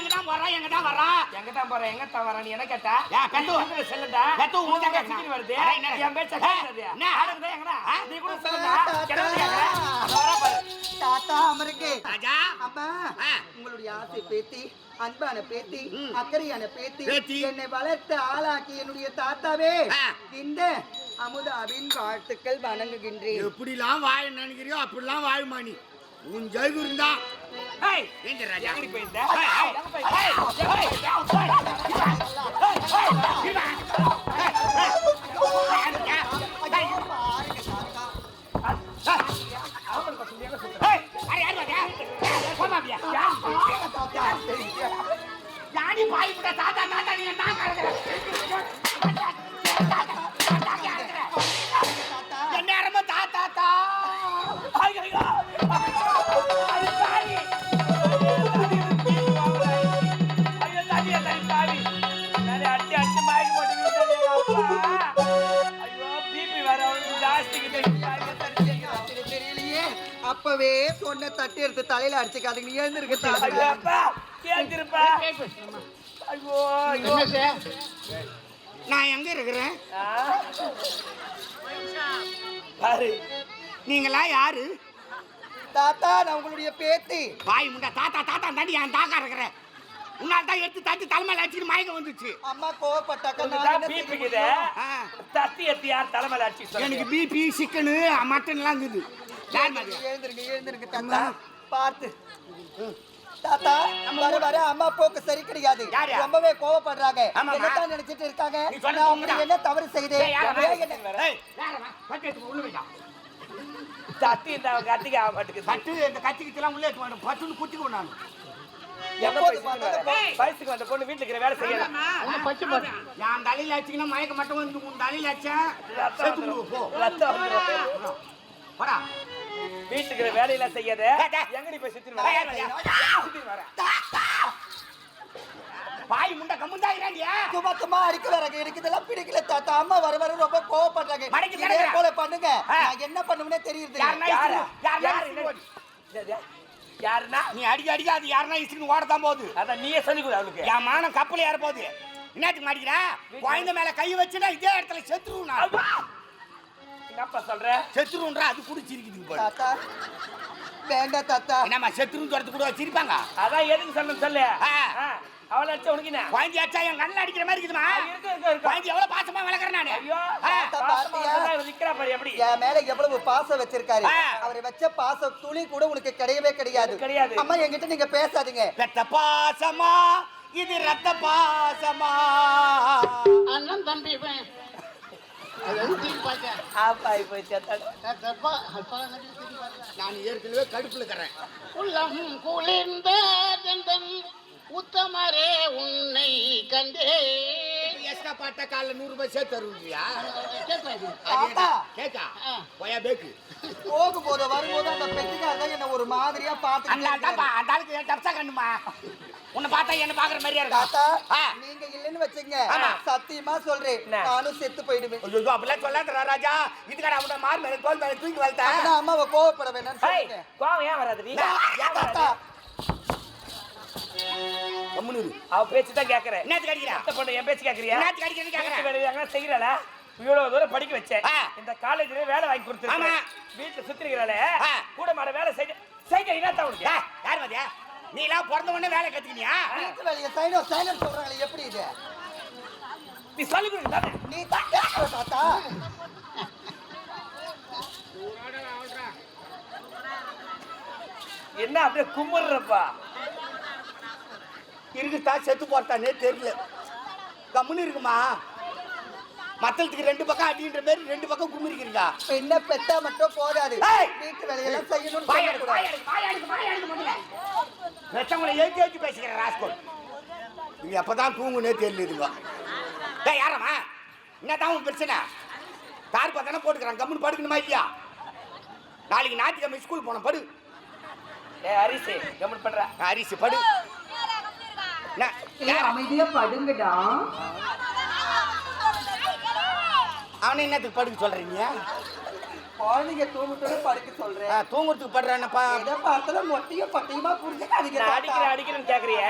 எங்க தான் வர்றான் எங்க தான் வர்றான் எங்க தான் போற எங்க தான் வர நீ என்ன கேட்டா செல்லுடா உனக்கு. வருது? என் பேச்ச கேக்குறது என்ன? ஆடுறதா எங்கடா? நீ கூட சொல்லுடா வரா பாரு தாத்தா ராஜா அம்மா ஆ. உங்களுடைய ஆசை பேத்தி அன்பான பேத்தி. அக்கறையான பேத்தி. என்னை வளர்த்து ஆளாக்கி என்னுடைய தாத்தாவே. இந்த அமுதாவின் வாழ்த்துக்கள் வணங்குகின்றேன் எப்படிலாம் வாழ நினைக்கிறியோ அப்படிலாம் வாழுமா நீ உன் ஜெயகுரு தான் ஏய் ஏங்க ராஜா. அப்பவே சொன்ன தட்டி எடுத்து தலையில அடிச்சுக்காதீங்க. நீ எழுந்திருக்க நான் எங்க இருக்கிறேன்? ஆ. பாரு நீங்களா யாரு? தாத்தா நான் உங்களுடைய பேத்தி. பாய் முண்டா தாத்தா தாத்தா தாண்டி என் தாக்கா இருக்கிறேன் உன்னால் தான் எடுத்து தட்டி தலைமையில அடிச்சுட்டு மயக்கம் வந்துச்சு. அம்மா கோவப்பட்டாக்க பிபி தத்தி எத்தி யார் தலைமையில அடிச்சு எனக்கு பிபி சிக்கனு மட்டன்லாம் இருக்குது. யார் மாதிரி எழுந்திருங்க எழுந்திருங்க தாத்தா பார்த்து தாத்தா வர வர அம்மா போக்கு சரி கிடையாது யாரு? ரொம்பவே கோவப்படுறாங்க ஆமாம்மா. என்னத்தான் நினைச்சிட்டு இருக்காங்க நான் உங்களுக்கு. என்ன தவறு செய்தேன். தத்தி இந்த கத்திக்கு ஆக மாட்டேங்குது கட்டு இந்த கத்திக்கிட்டுலாம் உள்ளே எடுத்து பட்டுன்னு குத்திக்குவேன் நான்? வயசுக்கு வந்த பொண்ணு வீட்டுல இருக்கிற வேலை செய்யலாம் என் தலையில அடிச்சிங்கன்னா மயக்க மட்டும் வந்து உன் தலையில போ. போடா வீட்டுக்கு வேலையெல்லாம் செய்யாத. எங்கடி போய் சுத்தி வர? பாய் முண்டை கம்முந்தாயிராண்டியா சும்மா சும்மா அடிக்க வர. எனக்கு இதெல்லாம் பிடிக்கல தாத்தா அம்மா வர வர ரொம்ப கோவப்படுறாங்க. மடக்கி இதே. போல பண்ணுங்க. நான் என்ன பண்ணுவேனே தெரியுது யாருன்னா நீ அடிக்க அடிக்க அது யாருன்னா இசுக்கு ஓடத்தான் போகுது. அதான் நீயே சொல்லி கொடு அவளுக்கு என் மானம் கப்பல் ஏற போகுது என்னத்துக்கு மாட்டிக்கிற? குழந்தை மேல கை வச்சுனா இதே இடத்துல அப்பா. என்னப்பா சொல்ற? செத்துருன்றா அது கூட சிரிக்குது போல தாத்தா வேண்டாம் தாத்தா. என்னம்மா செத்துருன்னு சொல்றது கூட சிரிப்பாங்க? அதான் எதுக்கு சொல்லணும் சொல்லு. அவளை அடிச்ச உனக்கு என்ன? குழந்தை அடிச்சா என் கண்ணில் அடிக்கிற மாதிரி இருக்குதுமா இருக்கு இருக்கு இருக்கு. குழந்தை எவ்வளவு பாசமா வளர்க்குறேன் நானு? ஐயோ? நிக்கிறா பாரு எப்படி? என் மேல எவ்வளவு பாசம் வச்சிருக்காரு. அவர் வச்ச பாசம் துளி கூட உனக்கு கிடையவே கிடையாது. கிடையாது. அம்மா என்கிட்ட நீங்க பேசாதீங்க. ரத்த பாசமா? இது ரத்த பாசமா? அண்ணன் தம்பி இவன். அது வந்து தூக்கி பார்த்தேன். ஆப்பா போய் சேர்த்தாடு நான் ஏற்கனவே கடுப்புல இருக்கிறேன் உள்ளம் குளிர்ந்த உத்தமரே உன்னை கண்டே எக்ஸ்ட்ரா பாட்ட காலைல நூறு ரூபாய் சேர்த்து தருவியா. கேக்கா ஆ. போயா பேக்கு போகும்போது வரும்போது அந்த ஒரு மாதிரியா ஆள்தான்ப்பா, அந்த ஆளுக்கு டப்ஸா கண்ணுமா? உன்னை பார்த்தா என்ன பாக்குற மாதிரியா இருக்கா. நீங்க இல்லைன்னு வச்சுங்க. சத்தியமா சொல்றேன். என்ன? நானும் செத்து போயிடுவேன். ஐயோ அப்படிலாம் சொல்லாதடா ராஜா. இதுக்கான அவன மார் மேல தோல் மேல தூக்கி வளர்த்தா. அப்படின்னா அம்மாவை கோவப்பட சொல்லுங்க கோவம் ஏன் வராது நீ ஏன் வராது. அவ பேச்சு தான் கேக்குறேன் அத்தை பொண்ணு என் பேச்சு கேக்குறியா? கேக்குறேன் வேலையை எங்கன்னா செய்யறல இவ்வளவு தூரம் படிக்க வச்சேன். இந்த காலேஜ்ல வேலை வாங்கி. கொடுத்துருக்கேன் வீட்டுல சுத்திருக்கிறாளே. கூட மாட வேலை செய்ய செய்ய என்னத்தான் உனக்கு? யார் மதியா நீ எல்லாம் பிறந்த உடனே வேலை கத்துக்கினியா? வீட்டு வேலையை சைனோ சொல்றாங்களே எப்படி இது? நீ சொல்லி கொடுங்க நீ தான் தாத்தா. என்ன அப்படியே கும்பிடுறப்பா இருக்குதா செத்து போட்டானே தெரியல. கம்முன்னு இருக்குமா? மத்தளத்துக்கு ரெண்டு பக்கம் அடின்ற மாதிரி ரெண்டு பக்கம் கும்பிருக்கிறீங்க பெண்ணை பெத்தா மட்டும் போதாது! வீட்டு வேலையெல்லாம் முதல்ல. வெச்சவங்களை ஏத்தி ஏத்தி பேசிக்கிற ராஸ்கோல். நீங்க எப்பதான் தூங்குனே தெரியல டேய் யாரம்மா? என்னதான் உன் பிரச்சனை? தார் பார்த்தானே போட்டுக்கிறான். கம்முன்னு படுக்கணுமா இல்லையா? நாளைக்கு ஞாயிற்றுக்கிழமை ஸ்கூல் போனோம் படு. ஏ ஹரிசி கமெண்ட் பண்ற அரிசி படு. என்ன? அமைதியா படுங்கடா. அவனை என்னத்துக்கு படுக்க சொல்றீங்க? குழந்தைங்க தூங்கிட்டு படுக்க சொல்றேன். தூங்குறதுக்கு படுறானப்பா எதை பார்த்தாலும் மொட்டையும் பட்டையுமா புரிஞ்சுக்காதீங்க நான் தாத்தா. அடிக்கிறேன் அடிக்கிறேன்னு கேக்குறிய?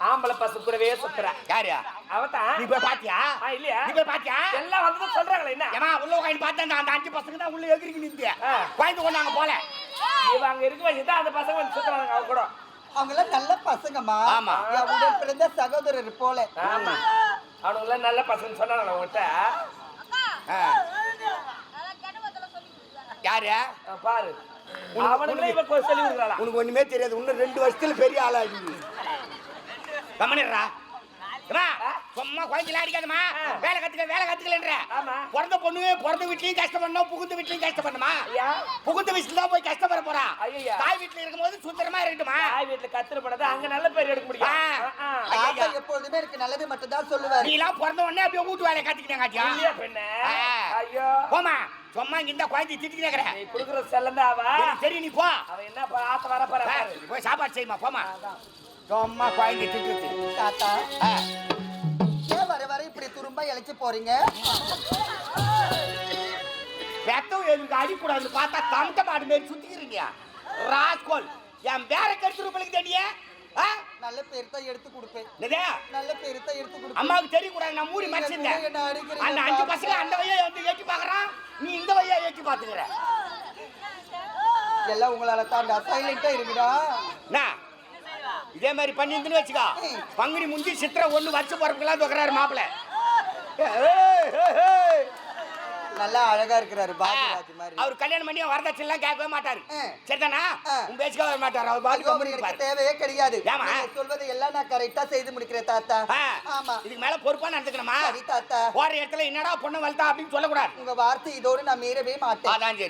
ஆம்பளை பசங்க கூடவே சுத்துற. யாரு? அவதான் நீ போய் பாத்தியா? இல்லையா? நீ போய் பாத்தியா? எல்லாம் வந்து சொல்றாங்களே என்ன? ஏமா உள்ள உட்காந்து பார்த்தா அந்த அஞ்சு பசங்க தான் உள்ள எகிரிக்கு ஆ. குழந்தை கொண்டு அங்க போல. இவன் அங்க இருக்க வச்சுதான் அந்த பசங்க வந்து சுத்துறாங்க அவங்க கூட. அவங்க எல்லாம் நல்ல பசங்கம்மா. ஆமா. உடன் பிறந்த சகோதரர் போல. ஆமா. அவனுங்க நல்ல பசங்க சொன்னாங்க உங்ககிட்ட ஆ. யாரு? பாரு. அவனுங்களே சொல்லி கொடுக்குறாளா? உனக்கு ஒண்ணுமே தெரியாது. இன்னும் ரெண்டு வருஷத்துல பெரிய ஆளாடி கம்மனிடுறா சும்மா குழந்தைலாம் அடிக்காதம்மா. வேலை கத்துக்க வேலை கத்துக்கலன்ற. ஆமா. பிறந்த பொண்ணு பிறந்த வீட்லயும் கஷ்டப்படணும் புகுந்த வீட்லயும் கஷ்டப்படணுமா? ஐயா. புகுந்த வீட்டுல தான் போய் கஷ்டப்பட போறா. ஐயையா. தாய் வீட்டுல இருக்கும்போது சுத்தரமா இருக்கட்டுமா? தாய் வீட்டுல கத்துற படாத அங்க நல்ல பேர் எடுக்க முடியும். எப்பொழுதுமே எனக்கு நல்லது மட்டும் தான் சொல்லுவாரு. நீ எல்லாம் பிறந்த உடனே அப்படியே வீட்டு வேலையை கத்துக்கிட்டேன் காட்டியா? பெண்ணே. ஐயோ. போமா சும்மா இங்க இந்த குழந்தை திட்டிக்கிட்டே இருக்கிற. நீ குடுக்குற செல்லந்தா அவ தெரியும் நீ போ. அவன் என்ன ஆத்த வர போற போய் சாப்பாடு செய்யுமா போமா சும்மா குழந்தை திட்டுறது. தாத்தா. இழைச்சு போறீங்க? வெத்தம் அடிக்கூடாது பார்த்தா தமட்ட மாடு மாரி சுத்திக்கிறீங்க. ராஸ்கோல் என் பேர கெடுத்து உங்களுக்கு தெரியே நல்ல பேர் தான் எடுத்து கொடுப்பேன்? நல்ல பேர் தான் எடுத்து கொடுப்பேன். அம்மாவுக்கு தெரியக்கூடாது நான் மூடி மறைச்சிருந்தேன். அந்த அஞ்சு? பசங்க அந்த வழியா வந்து ஏற்றி பார்க்கறான். நீ இந்த வழியா ஏற்றி பார்த்துக்கிற. எல்லாம் உங்களால தாண்டா. சைலண்டா இருக்குடா இதே மாதிரி பண்ணிருந்துன்னு வச்சுக்கோ. பங்குனி முந்தி சித்திரை ஒண்ணு வச்சு போறதுக்கெல்லாம் தொக்குறாரு மாப்பிள்ள. நல்லா அழகா இருக்கிறாரு பாபுராஜ் மாதிரி. அவர் கல்யாணம் பண்ணி வரதட்சணை எல்லாம் கேட்கவே மாட்டாரு. சரிதானா. உன் பேச்சுக்க வர மாட்டாரு அவர் இருப்பாரு. தேவையே கிடையாது? நீங்க சொல்வதை எல்லாம் நான் கரெக்டா செய்து முடிக்கிறேன் தாத்தா. ஆமா. இதுக்கு மேல பொறுப்பா நடந்துக்கணுமா? சரி தாத்தா. போற இடத்துல என்னடா பொண்ணு வளர்த்தா அப்படின்னு சொல்லக்கூடாது. உங்க வார்த்தை இதோடு நான் மீறவே மாட்டேன். அதான் சரி.